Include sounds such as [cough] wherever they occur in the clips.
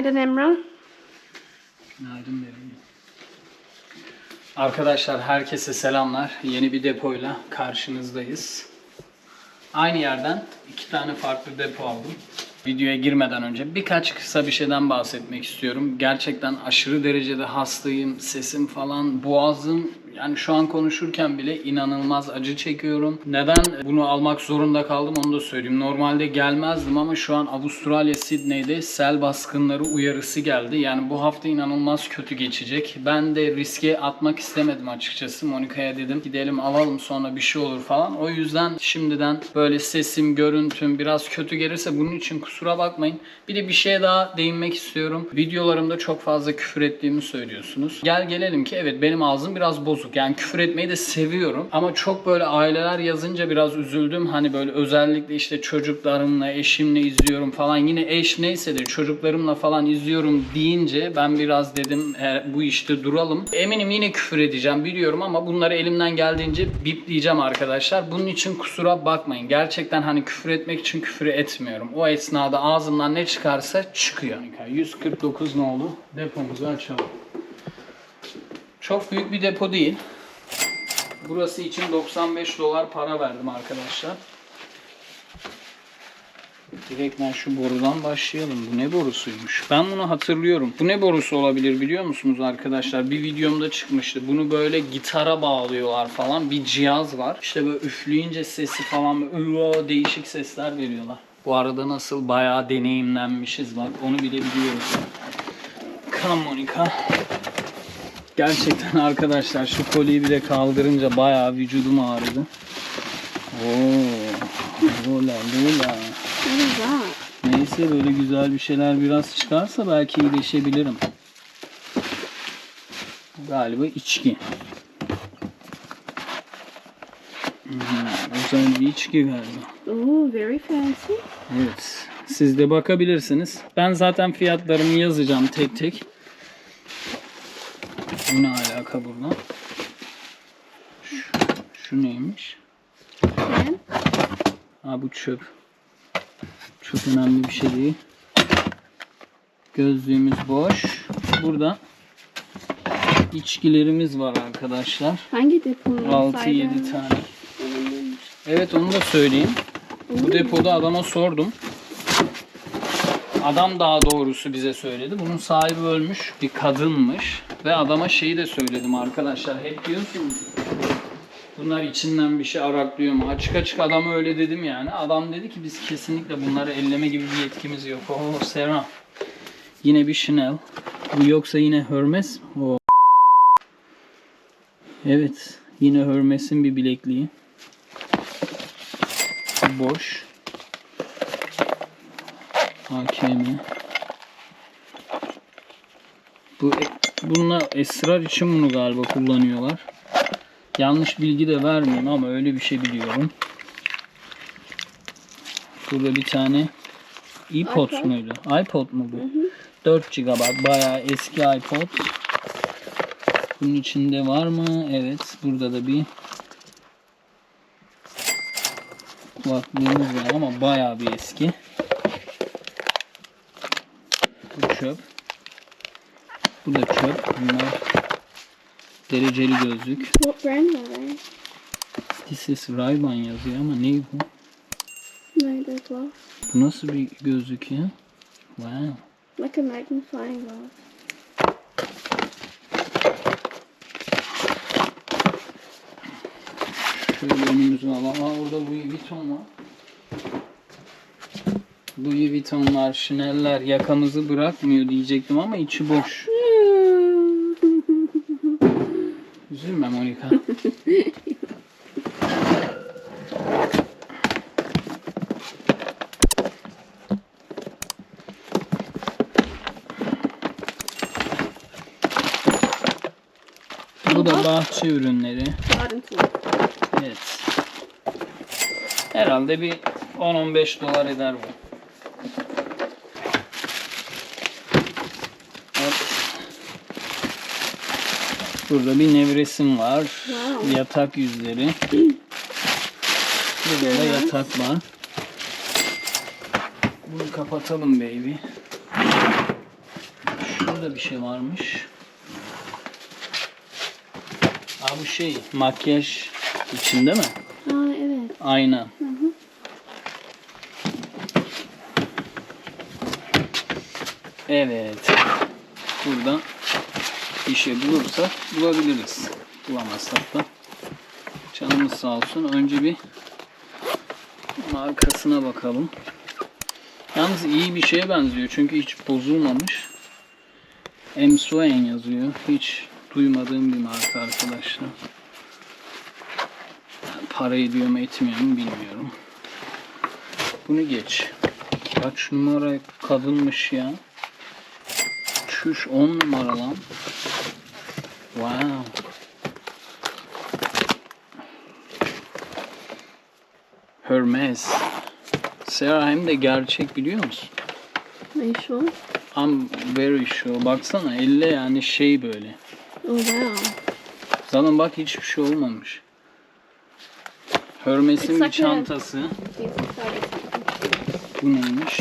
Günaydın Emrah. Günaydın bebeğim. Arkadaşlar herkese selamlar. Yeni bir depoyla karşınızdayız. Aynı yerden iki tane farklı depo aldım. Videoya girmeden önce birkaç kısa bir şeyden bahsetmek istiyorum. Gerçekten aşırı derecede hastayım. Sesim falan, boğazım yani şu an konuşurken bile inanılmaz acı çekiyorum. Neden bunu almak zorunda kaldım onu da söyleyeyim. Normalde gelmezdim ama şu an Avustralya Sydney'de sel baskınları uyarısı geldi. Yani bu hafta inanılmaz kötü geçecek. Ben de riske atmak istemedim açıkçası. Monika'ya dedim gidelim alalım sonra bir şey olur falan. O yüzden şimdiden böyle sesim, görüntüm biraz kötü gelirse bunun için kusura bakmayın. Bir de bir şeye daha değinmek istiyorum. Videolarımda çok fazla küfür ettiğimi söylüyorsunuz. Gel gelelim ki evet benim ağzım biraz bozuk. Yani küfür etmeyi de seviyorum. Ama çok böyle aileler yazınca biraz üzüldüm. Hani böyle özellikle işte çocuklarımla, eşimle izliyorum falan. Yine eş neyse de çocuklarımla falan izliyorum deyince ben biraz dedim "E, bu işte duralım. Eminim yine küfür edeceğim biliyorum ama bunları elimden geldiğince bipleyeceğim arkadaşlar. Bunun için kusura bakmayın. Gerçekten hani küfür etmek için küfür etmiyorum. O esnada ağzımdan ne çıkarsa çıkıyor. 149 ne oldu? Depomuzu açalım. Çok büyük bir depo değil. Burası için 95 dolar para verdim arkadaşlar. Direkt ben şu borudan başlayalım. Bu ne borusuymuş? Ben bunu hatırlıyorum. Bu ne borusu olabilir biliyor musunuz arkadaşlar? Bir videomda çıkmıştı. Bunu böyle gitara bağlıyorlar falan. Bir cihaz var. İşte böyle üfleyince sesi falan böyle değişik sesler veriyorlar. Bu arada nasıl bayağı deneyimlenmişiz bak. Onu bile biliyoruz. Come Monica. Gerçekten [laughs] arkadaşlar şu koliyi bile kaldırınca bayağı vücudum ağrıdı. Oo, lola lola. Neyse böyle güzel bir şeyler biraz çıkarsa belki iyileşebilirim. Galiba içki. Hmm, özel bir içki galiba. Oh, very fancy. Evet. Siz de bakabilirsiniz. Ben zaten fiyatlarımı yazacağım tek tek. Bu ne alaka burada? Şu, şu neymiş? Can. Ha bu çöp. Çok önemli bir şey değil. Gözlüğümüz boş. Burada içkilerimiz var arkadaşlar. Hangi deponun 6-7 tane. Evet onu da söyleyeyim. Bu depoda adama sordum. Adam daha doğrusu bize söyledi. Bunun sahibi ölmüş bir kadınmış. Ve adama şeyi de söyledim arkadaşlar. Hep diyorsunuz bunlar içinden bir şey araklıyor mu? Açık açık adama öyle dedim yani. Adam dedi ki biz kesinlikle bunları elleme gibi bir yetkimiz yok. Oo Serra. Yine bir Chanel. Bu yoksa yine Hermes. O. Evet. Yine Hermes'in bir bilekliği. Boş. AKM. Bu bununla esrar için bunu galiba kullanıyorlar. Yanlış bilgi de vermeyeyim ama öyle bir şey biliyorum. Burada bir tane iPod iPod. muydu? iPod mu bu? 4 GB bayağı eski iPod. Bunun içinde var mı? Evet. Burada da bir kulaklığımız var ama bayağı bir eski. Bu çöp. Bu da çöp. Bunlar dereceli gözlük. What brand are they? This is Ray-Ban yazıyor ama ne bu? They're glass. Bu nasıl bir gözlük ya? Wow. Like a magnifying glass. Şöyle önümüze alalım. Aa, orada Louis Vuitton var. Louis Vuitton'lar, Chanel'ler yakamızı bırakmıyor diyecektim ama içi boş. Üzülme Monika. Bu da bahçe ürünleri. Evet. Herhalde bir 10-15 dolar eder bu. Burada bir nevresim var. Wow. Yatak yüzleri. Burada da yatak var. Bunu kapatalım baby. Burada bir şey varmış. Aa bu şey makyaj içinde mi? Aa evet. Aynen. Hı hı. Evet. Burada bir şey bulursak bulabiliriz. Bulamazsak da canımız sağ olsun. Önce bir bunun arkasına bakalım. Yalnız iyi bir şeye benziyor çünkü hiç bozulmamış. Emsuen yazıyor. Hiç duymadığım bir marka arkadaşlar. Para ediyor mu etmiyor mu bilmiyorum. Bunu geç. Kaç numara kadınmış ya. Çüş 10 numara lan. Wow. Hermes. Sarah hem de gerçek biliyor musun? You sure? I'm very sure. Baksana elle yani şey böyle. Oh wow. Zaten bak hiçbir şey olmamış. Hermes'in bir çantası. Bu neymiş?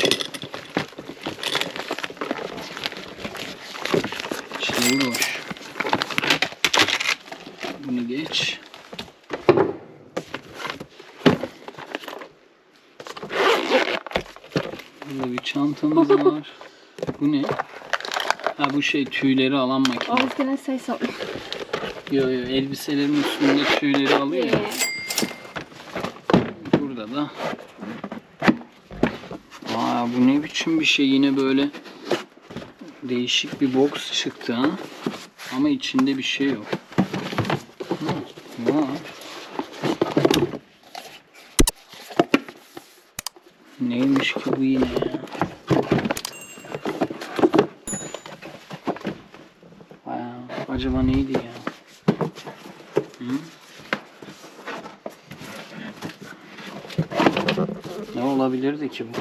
Şey boş. Bunu geç. Burada bir çantamız [laughs] var. Bu ne? Ha bu şey tüyleri alan I makine. was gonna say something. Yo yo elbiselerin üstünde tüyleri alıyor. ya. Yeah. Burada da Aa bu ne biçim bir şey yine böyle değişik bir box çıktı ha. Ama içinde bir şey yok. Hı, var. Neymiş ki bu yine ya? Wow, acaba neydi ya? Hı? Ne olabilirdi ki bu?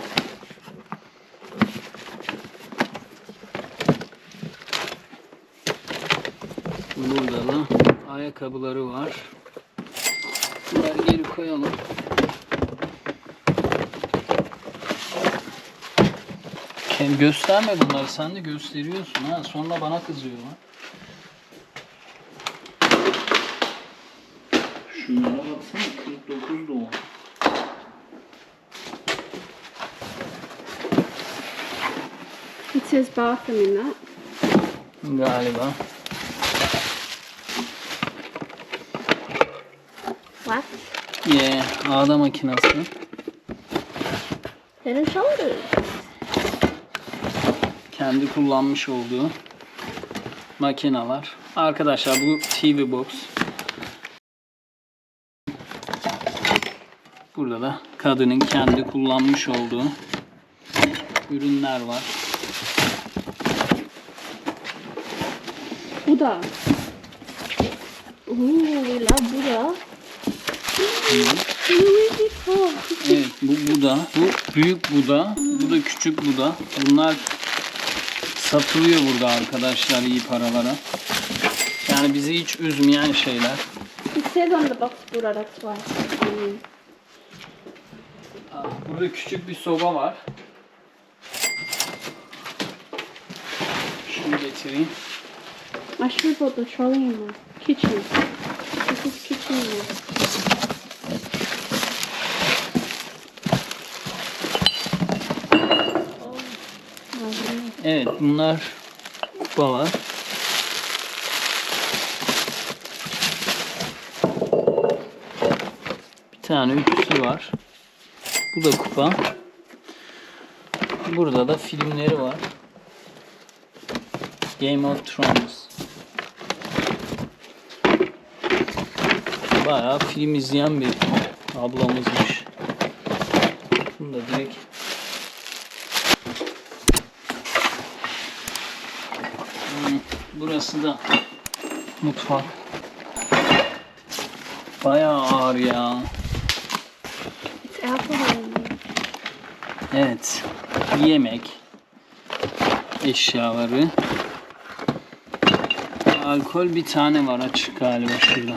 Burada da ayakkabıları var. Bunları geri koyalım. Ken gösterme bunları sen de gösteriyorsun ha sonra bana kızıyorlar. It says bathroom in that. Galiba. What? Yeah, ağda makinası. Head and shoulders. Kendi kullanmış olduğu makineler. Arkadaşlar bu TV box. Burada da kadının kendi kullanmış olduğu ürünler var. Ooh, we love Buddha. Really cool. Evet bu Buda. Bu büyük Buda. Bu da küçük Buda. Bunlar satılıyor burada arkadaşlar iyi paralara. Yani bizi hiç üzmeyen şeyler. It says on the box Buddha, that's why. Mm. Burada küçük bir soba var. Şunu getireyim. I should have brought the trolley in there. Kitchen. This is kitchen lovely. Evet bunlar kupalar. Bir tane üçlü var. Bu da kupa. Burada da filmleri var. Game of Thrones. Bayağı film izleyen bir ablamızmış. Bunu da direkt Hmm, Burası da mutfak. Bayağı ağır ya. Evet. Yemek. Eşyaları. Alkol bir tane var açık galiba şurada.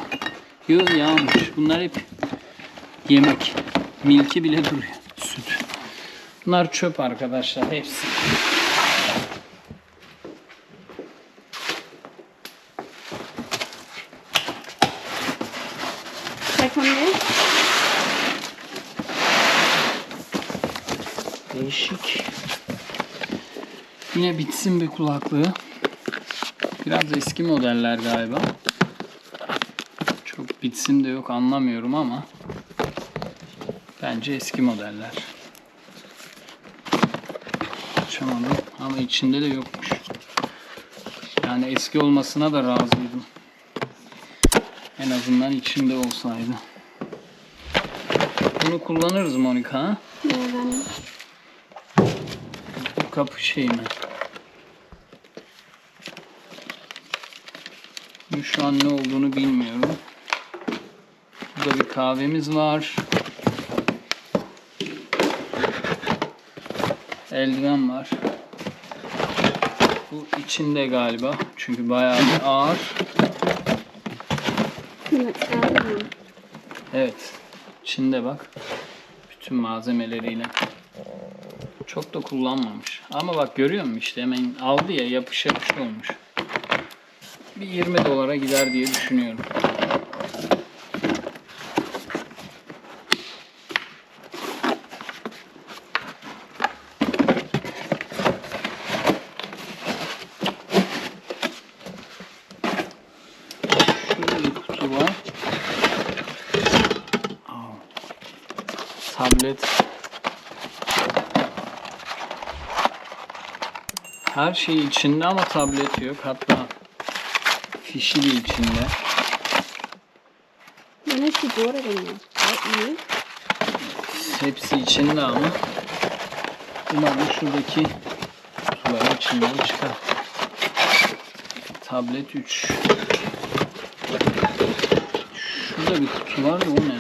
Yok yağmış. Bunlar hep yemek. Milki bile duruyor. Süt. Bunlar çöp arkadaşlar hepsi. Değişik. Yine bitsin bir kulaklığı. Biraz eski modeller galiba. Çok bitsin de yok anlamıyorum ama bence eski modeller. Açamadım ama içinde de yokmuş. Yani eski olmasına da razıydım. En azından içinde olsaydı. Bunu kullanırız Monika. ha? Neden? Bu kapı şey mi? Şu an ne olduğunu bilmiyorum. Burada bir kahvemiz var. Eldiven var. Bu içinde galiba. Çünkü bayağı bir ağır. Evet. İçinde bak. Bütün malzemeleriyle. Çok da kullanmamış. Ama bak görüyor musun işte hemen aldı ya yapış yapış olmuş. Bir 20 dolara gider diye düşünüyorum. Şurada bir kutu var. Aa, Tablet. Her şey içinde ama tablet yok. Hatta fişi de içinde. Şu doğru deniyor. İyi. Hepsi içinde ama. Umarım şuradaki kutuları içinden çıkar. Tablet 3. Şurada bir kutu var da o ne?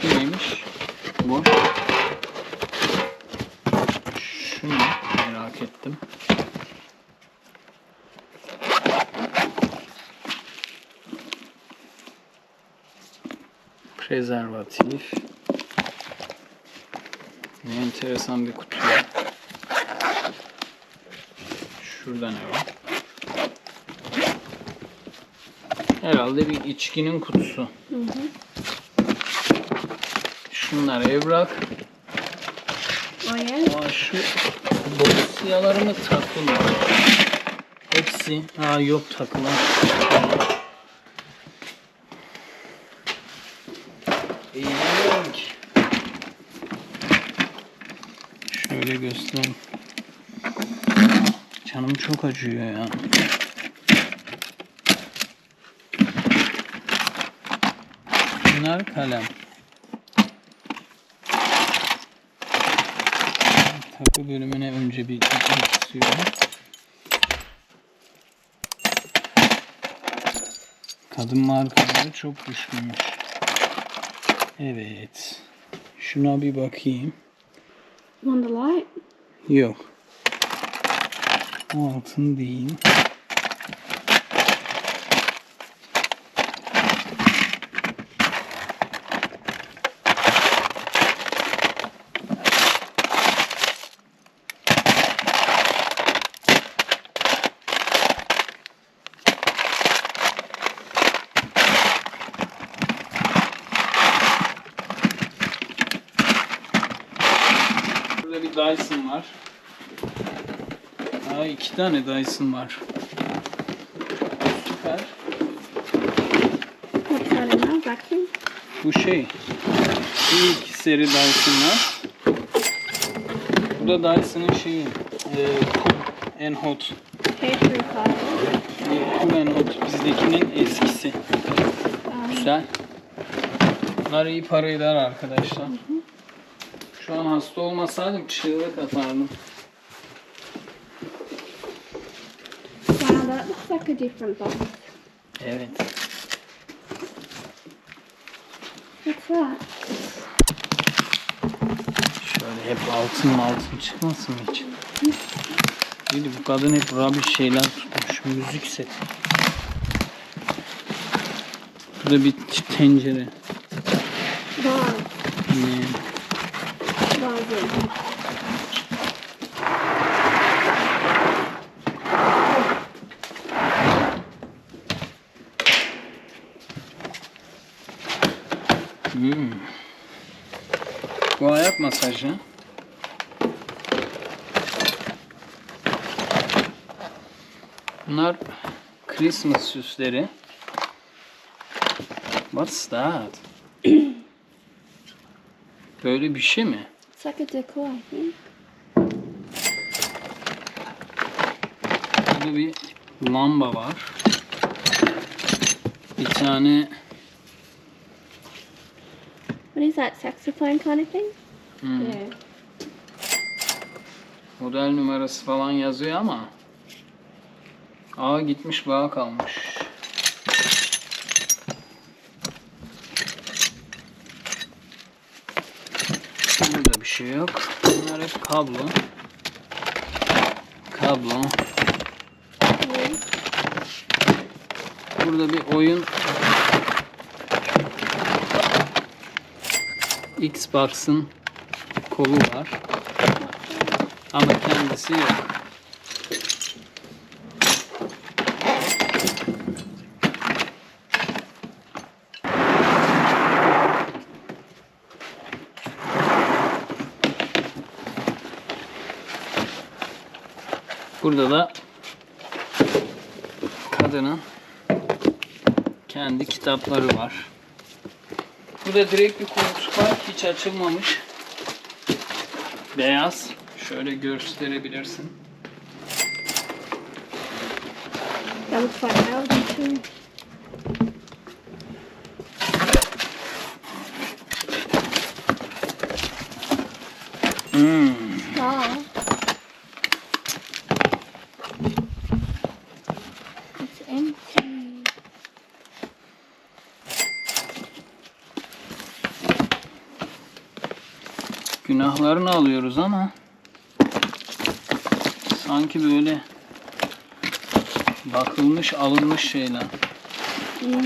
Şu neymiş? Boş. Şu ne? Merak ettim. Prezervatif. Ne enteresan bir kutu. Şurada ne var? Herhalde bir içkinin kutusu. Hı hı. Şunlar evrak. Yer. Aa, şu dosyaları mı takılı? Hepsi. Ha yok takılan. Yok. Şöyle göstereyim. Canım çok acıyor ya. Bunlar kalem. Takı bölümüne önce bir istiyorum. Kadın markaları çok güçlüymüş. Evet. Şuna bir bakayım. Wonderlight. Yok. O altın değil. Burada bir Dyson var. Aa, iki tane Dyson var. Süper. There? Vacuum? Bu şey. İlk seri Dyson'lar. Bu da Dyson'ın şeyi. E, Cool and Hot. E, cool and Hot bizdekinin eskisi. Um, Güzel. Bunlar iyi para eder arkadaşlar. Şu an hasta olmasaydım çığlık atardım. wow, that looks like a different box. Evet. What's that? Şöyle hep altın altın çıkmasın hiç? Değil bu kadın hep rubbish şeyler tutmuş. Müzik seti. Burada bir tencere. Vase. Ne? Vase. Hmm. Bu ayak masajı. Bunlar Christmas süsleri. What's that? [clears throat] Böyle bir şey mi? It's like a decor, I think. Burada bir lamba var. Bir tane What is that? Saxophone kind of thing? Hmm, Yeah. model numarası falan yazıyor ama A gitmiş bağ kalmış. Burada bir şey yok. Bunlar hep kablo. Kablo. Burada bir oyun Xbox'ın kolu var. Ama kendisi yok. Burada da kadının kendi kitapları var. Burada direkt bir koltuk var. Hiç açılmamış. Beyaz. Şöyle gösterebilirsin. Hmm. Oh. It's empty. Günahlarını alıyoruz ama sanki böyle bakılmış alınmış şeyler. Mm.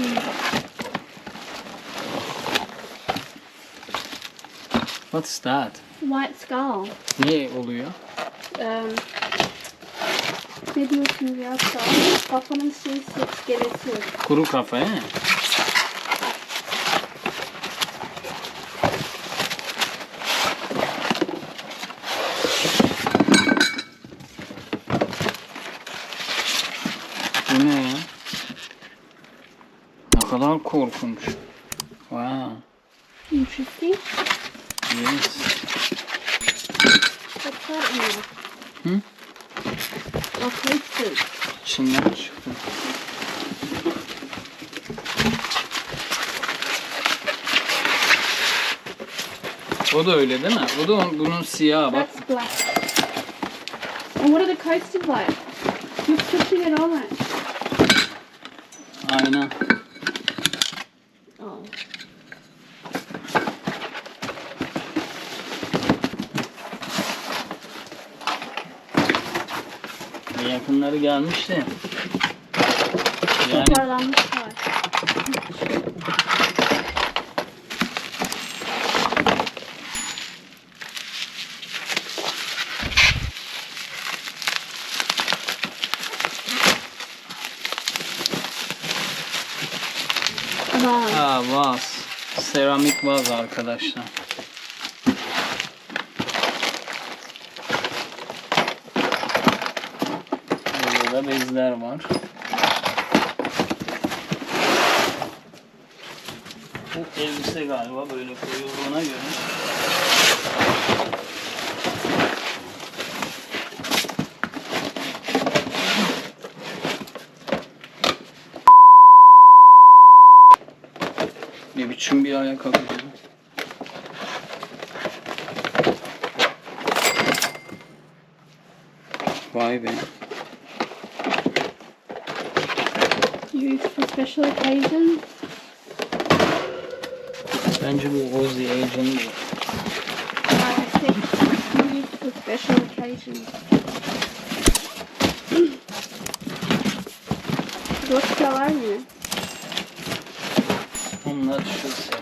What's that? White skull. Ne oluyor? Um, ne diyorsunuz ya? Kafanın şey iskeleti. Kuru kafa he? Bu ne ya? Ne kadar korkunç. Wow. Interesting. Yes. That in there? Hmm? Oh, posters. İçinden çıktı. O da öyle değil mi? O da on- bunun siyahı bak. That's black. And what are the coasters like? You're pushing it on. Aynen. Oh. Ve yakınları gelmişti. Yani. Vay. ha vaz. Seramik vaz arkadaşlar. Burada da bezler var. Bu elbise galiba böyle koyulduğuna göre. Ne biçim bir ayakkabı bu? Vay be. Special occasions. Bence bu Ozzy Agent. I think used for special occasions. Dosyalar mı? Onlar şu sıra.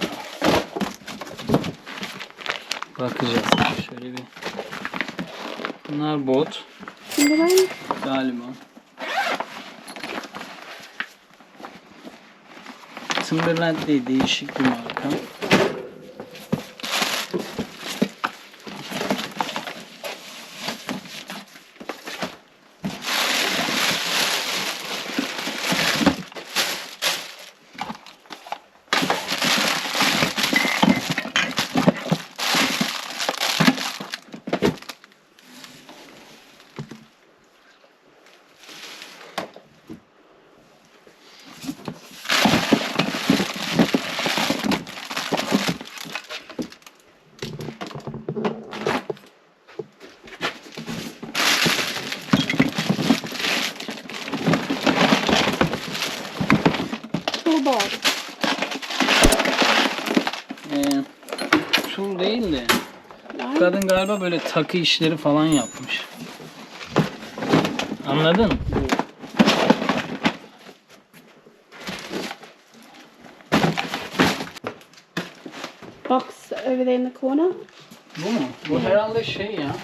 Bakacağız. Şöyle bir. Bunlar bot Şimdi ben galiba. Timberland değil değişik bir marka. toolbar. Ee, tool değil de Right? kadın galiba böyle takı işleri falan yapmış. Anladın? Box over there in the corner. Bu mu? Bu herhalde şey ya.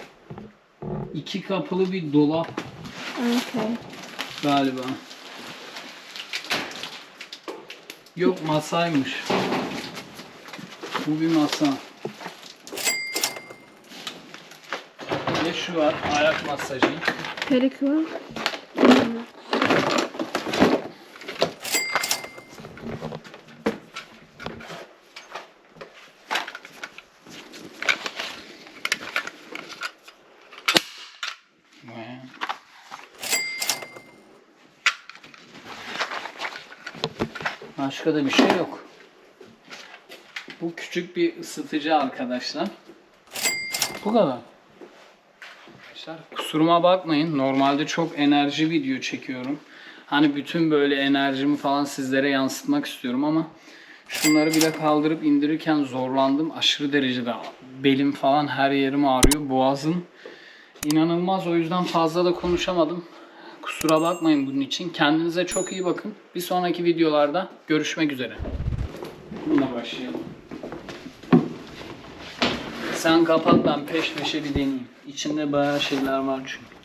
İki kapılı bir dolap Okay. galiba. Yok masaymış. Bu bir masa. De şu var ayak masajı. Vay. Başka da bir şey yok. Bu küçük bir ısıtıcı arkadaşlar. Bu kadar. Arkadaşlar kusuruma bakmayın. Normalde çok enerji video çekiyorum. Hani bütün böyle enerjimi falan sizlere yansıtmak istiyorum ama şunları bile kaldırıp indirirken zorlandım. Aşırı derecede belim falan her yerim ağrıyor. Boğazım İnanılmaz o yüzden fazla da konuşamadım. Kusura bakmayın bunun için. Kendinize çok iyi bakın. Bir sonraki videolarda görüşmek üzere. Bununla başlayalım. Sen kapat ben peş peşe bir deneyeyim. İçinde bayağı şeyler var çünkü.